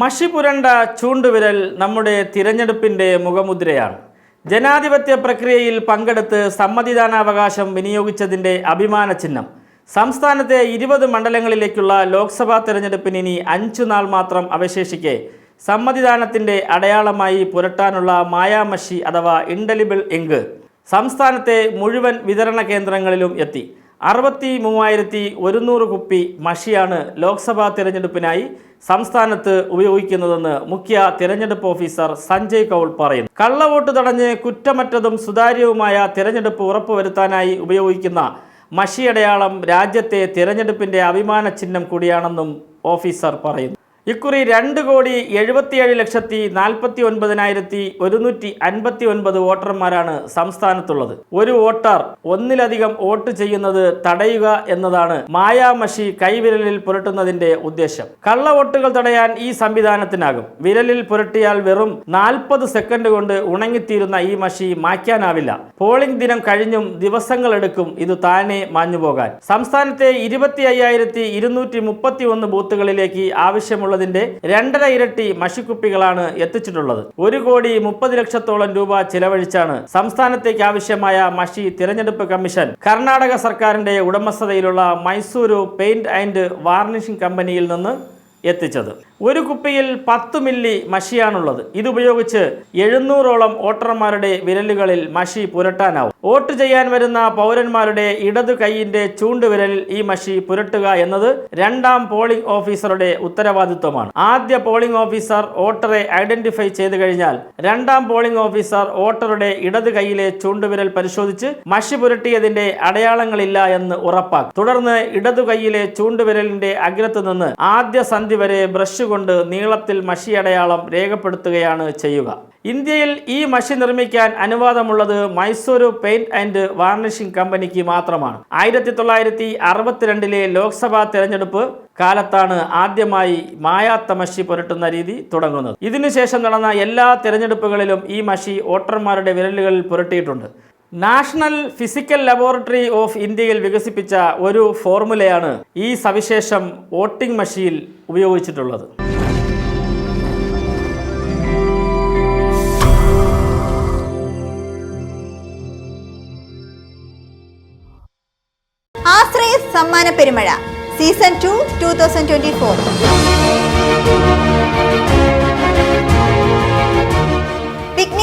മഷി പുരണ്ട ചൂണ്ടുവിരൽ നമ്മുടെ തിരഞ്ഞെടുപ്പിന്റെ മുഖമുദ്രയാണ്. ജനാധിപത്യ പ്രക്രിയയിൽ പങ്കെടുത്ത് സമ്മതിദാനാവകാശം വിനിയോഗിച്ചതിന്റെ അഭിമാന ചിഹ്നം. സംസ്ഥാനത്തെ ഇരുപത് മണ്ഡലങ്ങളിലേക്കുള്ള ലോക്സഭാ തെരഞ്ഞെടുപ്പിന് ഇനി അഞ്ചു നാൾ മാത്രം അവശേഷിക്കെ സമ്മതിദാനത്തിന്റെ അടയാളമായി പുരട്ടാനുള്ള മായാമഷി അഥവാ ഇൻഡലിബിൾ ഇങ്ക് സംസ്ഥാനത്തെ മുഴുവൻ വിതരണ കേന്ദ്രങ്ങളിലും എത്തി. അറുപത്തി മൂവായിരത്തി ഒരുന്നൂറ് കുപ്പി മഷിയാണ് ലോക്സഭാ തിരഞ്ഞെടുപ്പിനായി സംസ്ഥാനത്ത് ഉപയോഗിക്കുന്നതെന്ന് മുഖ്യ തിരഞ്ഞെടുപ്പ് ഓഫീസർ സഞ്ജയ് കൗൾ പറയുന്നു. കള്ളവോട്ട് തടഞ്ഞ് കുറ്റമറ്റതും സുതാര്യവുമായ തിരഞ്ഞെടുപ്പ് ഉറപ്പുവരുത്താനായി ഉപയോഗിക്കുന്ന മഷിയടയാളം രാജ്യത്തെ തിരഞ്ഞെടുപ്പിന്റെ അഭിമാന ചിഹ്നം കൂടിയാണെന്നും ഓഫീസർ പറയുന്നു. ഇക്കുറി രണ്ട് കോടി എഴുപത്തിയേഴ് ലക്ഷത്തി നാൽപ്പത്തി ഒൻപതിനായിരത്തി ഒരുന്നൂറ്റി അൻപത്തി ഒൻപത് വോട്ടർമാരാണ് സംസ്ഥാനത്തുള്ളത്. ഒരു വോട്ടർ ഒന്നിലധികം വോട്ട് ചെയ്യുന്നത് തടയുക എന്നതാണ് മായാമഷി കൈവിരലിൽ പുരട്ടുന്നതിന്റെ ഉദ്ദേശം. കള്ള വോട്ടുകൾ തടയാൻ ഈ സംവിധാനത്തിനാകും. വിരലിൽ പുരട്ടിയാൽ വെറും നാൽപ്പത് സെക്കൻഡ് കൊണ്ട് ഉണങ്ങിത്തീരുന്ന ഈ മഷി മായ്ക്കാനാവില്ല. പോളിംഗ് ദിനം കഴിഞ്ഞും ദിവസങ്ങളെടുക്കും ഇത് താനെ മാഞ്ഞുപോകാൻ. സംസ്ഥാനത്തെ ഇരുപത്തി അയ്യായിരത്തി ഇരുന്നൂറ്റി മുപ്പത്തി ഒന്ന് ബൂത്തുകളിലേക്ക് ആവശ്യമുള്ളതിന്റെ രണ്ടര ഇരട്ടി മഷിക്കുപ്പികളാണ് എത്തിച്ചിട്ടുള്ളത്. ഒരു കോടി മുപ്പത് ലക്ഷത്തോളം രൂപ ചിലവഴിച്ചാണ് സംസ്ഥാനത്തേക്ക് ആവശ്യമായ മഷി തിരഞ്ഞെടുപ്പ് കമ്മീഷൻ കർണാടക സർക്കാരിന്റെ ഉടമസ്ഥതയിലുള്ള മൈസൂരു പെയിന്റ് ആൻഡ് വാർണിഷിംഗ് കമ്പനിയിൽ നിന്ന് എത്തിച്ചത്. ഒരു കുപ്പിയിൽ പത്ത് മില്ലി മഷിയാണുള്ളത്. ഇതുപയോഗിച്ച് എഴുന്നൂറോളം വോട്ടർമാരുടെ വിരലുകളിൽ മഷി പുരട്ടാനാവും. വോട്ട് ചെയ്യാൻ വരുന്ന പൗരന്മാരുടെ ഇടതു കൈയിന്റെ ചൂണ്ടുവിരലിൽ ഈ മഷി പുരട്ടുക എന്നത് രണ്ടാം പോളിംഗ് ഓഫീസറുടെ ഉത്തരവാദിത്വമാണ്. ആദ്യ പോളിംഗ് ഓഫീസർ വോട്ടറെ ഐഡന്റിഫൈ ചെയ്തു കഴിഞ്ഞാൽ രണ്ടാം പോളിംഗ് ഓഫീസർ വോട്ടറുടെ ഇടത് കൈയിലെ ചൂണ്ടുവിരൽ പരിശോധിച്ച് മഷി പുരട്ടിയതിന്റെ അടയാളങ്ങളില്ല എന്ന് ഉറപ്പാക്കും. തുടർന്ന് ഇടതു കൈയിലെ ചൂണ്ടുവിരലിന്റെ അഗ്രത്ത് നിന്ന് ആദ്യ സന്ധി വരെ ബ്രഷ് കൊണ്ട് നീളത്തിൽ മഷി അടയാളം രേഖപ്പെടുത്തുകയാണ് ചെയ്യുക. ഇന്ത്യയിൽ ഈ മഷി നിർമ്മിക്കാൻ അനുവാദമുള്ളത് മൈസൂരു പെയിന്റ് ആൻഡ് വാർണിഷിംഗ് കമ്പനിക്ക് മാത്രമാണ്. ആയിരത്തി തൊള്ളായിരത്തി അറുപത്തിരണ്ടിലെ ലോക്സഭാ തെരഞ്ഞെടുപ്പ് കാലത്താണ് ആദ്യമായി മായാത്ത മഷി പുരട്ടുന്ന രീതി തുടങ്ങുന്നത്. ഇതിനുശേഷം നടന്ന എല്ലാ തെരഞ്ഞെടുപ്പുകളിലും ഈ മഷി വോട്ടർമാരുടെ വിരലുകളിൽ പുരട്ടിയിട്ടുണ്ട്. നാഷണൽ ഫിസിക്കൽ ലബോറട്ടറി ഓഫ് ഇന്ത്യയിൽ വികസിപ്പിച്ച ഒരു ഫോർമുലയാണ് ഈ സവിശേഷം വോട്ടിംഗ് മെഷീൻ ഉപയോഗിച്ചിട്ടുള്ളത്. സമ്മാന പെരുമഴ. Season two two thousand twenty four.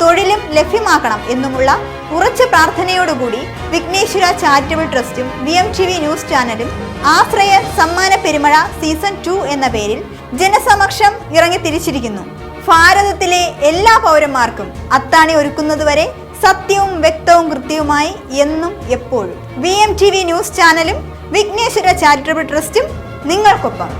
തൊഴിലും ലഭ്യമാക്കണം എന്നുമുള്ള ഉറച്ച പ്രാർത്ഥനയോടുകൂടി Vighneshwara charitable ട്രസ്റ്റും V M T V news ചാനലും ആശ്രയ സമ്മാന പെരുമഴ സീസൺ ടു എന്ന പേരിൽ ജനസമക്ഷം ഇറങ്ങി തിരിച്ചിരിക്കുന്നു. ഭാരതത്തിലെ എല്ലാ പൗരന്മാർക്കും അത്താണി ഒരുക്കുന്നതുവരെ സത്യവും വ്യക്തവും കൃത്യവുമായി എന്നും എപ്പോഴും. V M T V news ചാനലും വിഘ്നേശ്വര ചാരിറ്റബിൾ ട്രസ്റ്റും നിങ്ങൾക്കൊപ്പം.